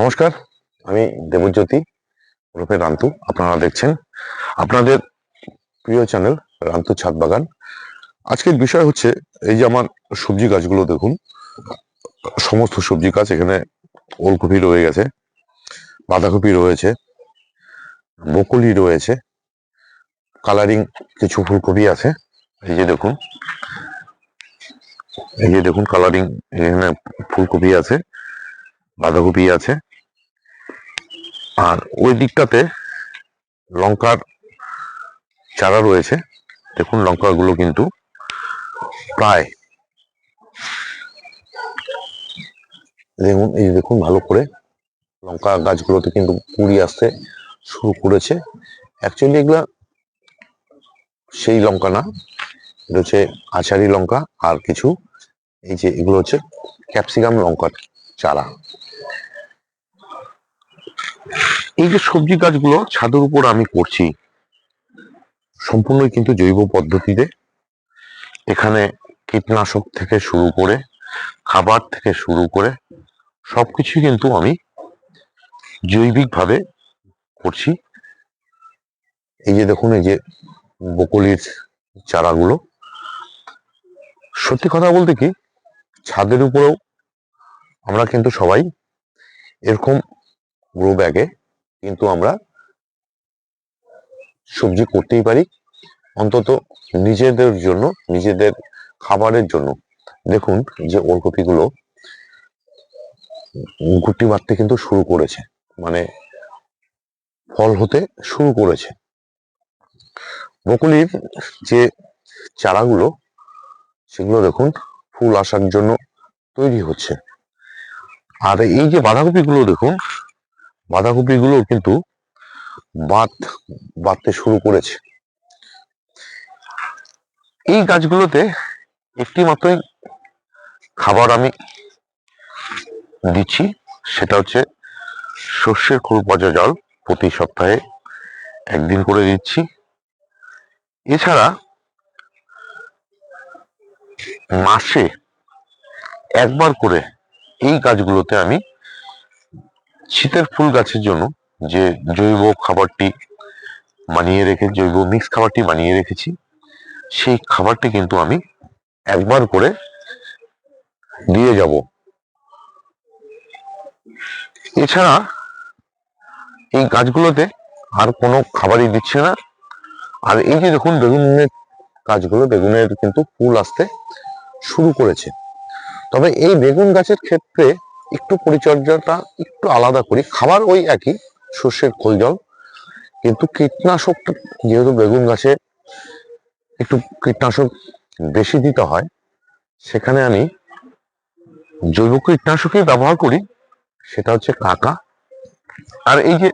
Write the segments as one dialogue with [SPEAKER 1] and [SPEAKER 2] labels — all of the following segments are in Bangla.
[SPEAKER 1] নমস্কার, আমি দেবজ্যোতি ওরফে রান্তু, আপনারা দেখছেন আপনাদের প্রিয় চ্যানেল রান্তু ছাদ বাগান। আজকের বিষয় হচ্ছে এই যে আমার সবজি গাছগুলো দেখুন, সমস্ত সবজি গাছ এখানে ওলকপি রয়ে গেছে, বাঁধাকপি রয়েছে বকুলি রয়েছে, কালারিং কিছু ফুলকপি আছে, এই যে দেখুন, এই যে দেখুন কালারিং এখানে ফুলকপি আছে। বাঁধাকপি আছে। আর ওই দিকটাতে লঙ্কার চারা রয়েছে। দেখুন লঙ্কাগুলো কিন্তু প্রায় দেখুন, এই দেখুন ভালো করে লঙ্কা গাছগুলোতে কিন্তু কুড়ি আসতে শুরু করেছে। অ্যাকচুয়ালি এগুলা সেই লঙ্কা না, এটা হচ্ছে আচারি লঙ্কা আর কিছু, এই যে এগুলো হচ্ছে ক্যাপসিকাম লঙ্কার চারা। এই যে সবজি গাছগুলো ছাদের উপর আমি করছি, সম্পূর্ণই কিন্তু জৈব পদ্ধতিতে। এখানে কীটনাশক থেকে শুরু করে, খাবার থেকে শুরু করে সবকিছু কিন্তু আমি জৈবিকভাবে করছি। এই যে দেখুন, এই যে বকুলির চারাগুলো। সত্যি কথা বলতে কি, ছাদের উপরেও আমরা কিন্তু সবাই এরকম গ্রো ব্যাগে কিন্তু আমরা সবজি করতেই পারি। অন্তত নিজেদের জন্য, নিজেদের খাবারের জন্য। দেখুন যে ওলকপিগুলো গুটি মারতে কিন্তু শুরু করেছে। মানে ফল হতে শুরু করেছে। বকুলির যে চারাগুলো, সেগুলো দেখুন ফুল আসার জন্য তৈরি হচ্ছে। আর এই যে বাঁধাকপিগুলো দেখুন বাঁধাকপিগুলো কিন্তু বাত বাঁধতে শুরু করেছে। এই গাছগুলোতে একটি মাত্রই খাবার আমি দিচ্ছি, সেটা হচ্ছে সর্ষের খোল পচা জল। প্রতি সপ্তাহে একদিন করে দিচ্ছি। এছাড়া মাসে একবার করে এই গাছগুলোতে আমি শীতের ফুল গাছের জন্য যে জৈব খাবারটি মানিয়ে রেখে, জৈব মিক্স খাবারটি মানিয়ে রেখেছি, সেই খাবারটি কিন্তু আমি একবার করে দিয়ে যাব। এছাড়া এই গাছগুলোতে আর কোনো খাবারই দিচ্ছে না। আর এই যে দেখুন, বেগুনের গাছগুলো, বেগুনের কিন্তু ফুল আসতে শুরু করেছে। তবে এই বেগুন গাছের ক্ষেত্রে একটু পরিচর্যাটা একটু আলাদা করি। খাবার ওই একই, সর্ষের খোল জল। কিন্তু কীটনাশকটা যেহেতু বেগুন গাছে একটু কীটনাশক বেশি দিতে হয়, সেখানে আমি জৈব কীটনাশকই ব্যবহার করি। সেটা হচ্ছে কাকা। আর এই যে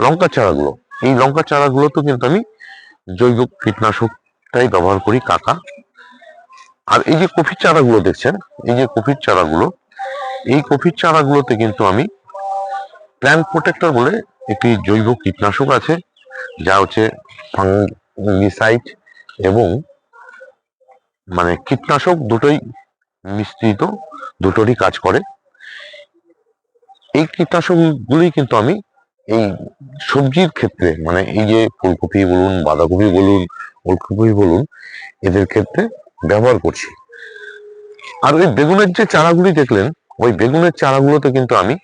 [SPEAKER 1] লঙ্কা চারাগুলো, এই লঙ্কা চারাগুলো তো কিন্তু আমি জৈব কীটনাশকটাই ব্যবহার করি, কাকা। আর এই যে কফির চারাগুলো দেখছেন, এই যে কফির চারাগুলো এই কফির চারাগুলোতে কিন্তু আমি প্ল্যান্ট প্রোটেক্টর বলে একটি জৈব কীটনাশক আছে, যা হচ্ছে ফাঙ্গিসাইড এবং মানে কীটনাশক দুটোই মিশ্রিত, দুটোরই কাজ করে। এই কীটনাশকগুলি কিন্তু আমি এই সবজির ক্ষেত্রে মানে এই যে ফুলকপি বলুন, বাঁধাকপি বলুন ওলকপি বলুন, এদের ক্ষেত্রে ব্যবহার করছি। আর ওই বেগুনের যে চারাগুলি দেখলেন ওই বেগুনের চারাগুলোতে কিন্তু আমি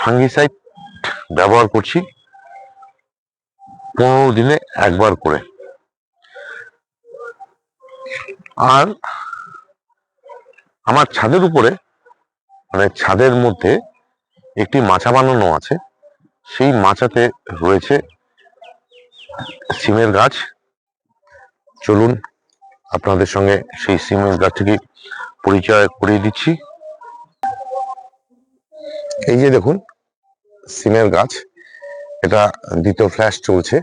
[SPEAKER 1] ফাঙ্গিসাইড ব্যবহার করছি পনেরো দিনে একবার করে। আর আমার ছাদের উপরে মানে ছাদের মধ্যে একটি মাচা বানানো আছে। সেই মাচাতে রয়েছে সিমের গাছ। চলুন আপনাদের সঙ্গে সেই সিমের গাছটিকে পরিচয় করিয়ে দিচ্ছি। এই যে দেখুন, সিমের গাছ, এটা দ্বিতীয় ফ্ল্যাশ চলছে।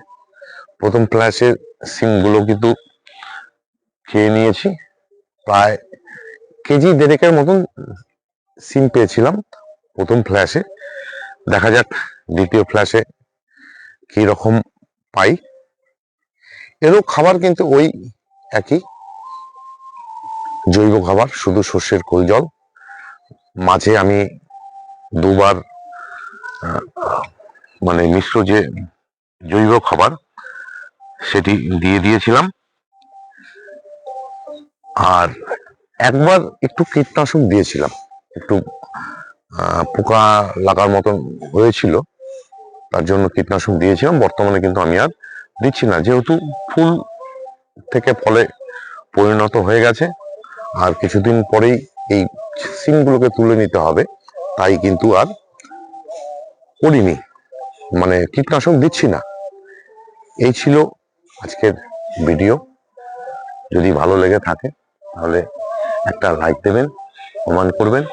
[SPEAKER 1] প্রথম ফ্ল্যাশের সিমগুলো কিন্তু খেয়ে নিয়েছি। প্রায় কেজি দেড়েকের মতন সিম পেয়েছিলাম প্রথম ফ্ল্যাশে দেখা যাক দ্বিতীয় ফ্ল্যাশে কি রকম পাই। এরও খাবার কিন্তু ওই একই। জৈব খাবার, শুধু সর্ষের খোল জল। মাঝে আমি দুবার মানে মিশ্র যে জৈব খাবার সেটি দিয়ে দিয়েছিলাম। আর একবার একটু কীটনাশক দিয়েছিলাম। একটু পোকা লাগার মতন হয়েছিল, তার জন্য কীটনাশক দিয়েছিলাম। বর্তমানে কিন্তু আমি আর দিচ্ছি না। যেহেতু ফুল থেকে ফলে পরিণত হয়ে গেছে, আর কিছুদিন পরেই এই সিমগুলোকে তুলে নিতে হবে। তাই কিন্তু আর করিনি। মানে কীটনাশক দিচ্ছি না। এই ছিল আজকের ভিডিও। যদি ভালো লেগে থাকে, তাহলে একটা লাইক দেবেন কমেন্ট করবেন।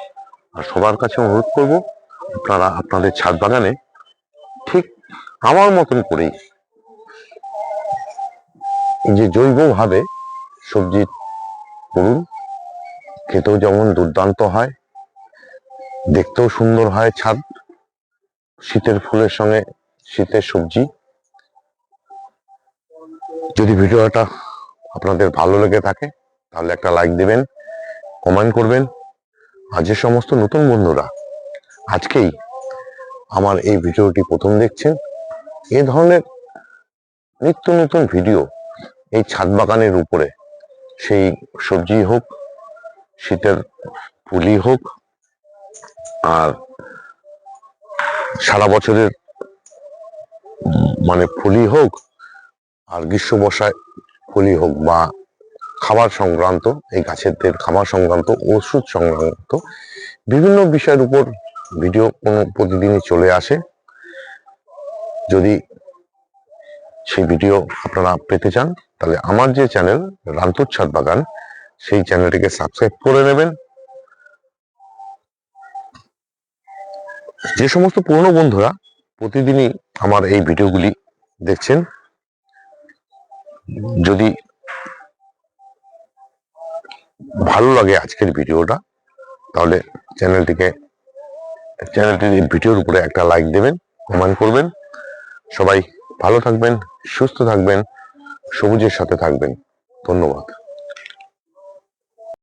[SPEAKER 1] আর সবার কাছে অনুরোধ করব, আপনারা আপনাদের ছাদ বাগানে ঠিক আমার মতন করেই যে জৈবভাবে সবজি করুন। খেতেও যেমন দুর্দান্ত হয় দেখতেও সুন্দর হয় ছাদ। শীতের ফুলের সঙ্গে শীতের সবজি। যদি ভিডিওটা আপনাদের ভালো লেগে থাকে, তাহলে একটা লাইক দেবেন কমেন্ট করবেন। আর যে সমস্ত নতুন বন্ধুরা আজকেই আমার এই ভিডিওটি প্রথম দেখছেন, এ ধরনের নিত্য নতুন ভিডিও এই ছাদ বাগানের উপরে। সেই সবজি হোক, শীতের ফুলই হোক আর সারা বছরের মানে ফুলই হোক আর গ্রীষ্ম বর্ষায় ফুলই হোক বা খাবার সংক্রান্ত, এই গাছেদের খাবার সংক্রান্ত, ওষুধ সংক্রান্ত বিভিন্ন বিষয়ের উপর ভিডিও কোনো প্রতিদিনই চলে আসে। যদি সেই ভিডিও আপনারা পেতে চান, তাহলে আমার যে চ্যানেল রান্তুর ছাদ বাগান, সেই চ্যানেলটিকে সাবস্ক্রাইব করে নেবেন। যে সমস্ত পুরনো বন্ধুরা প্রতিদিনই আমার এই ভিডিওগুলি দেখছেন, যদি ভালো লাগে আজকের ভিডিওটা, তাহলে চ্যানেলটিকে, চ্যানেলটির ভিডিওর উপরে একটা লাইক দেবেন, কমেন্ট করবেন। সবাই ভালো থাকবেন, সুস্থ থাকবেন, সবুজের সাথে থাকবেন। ধন্যবাদ।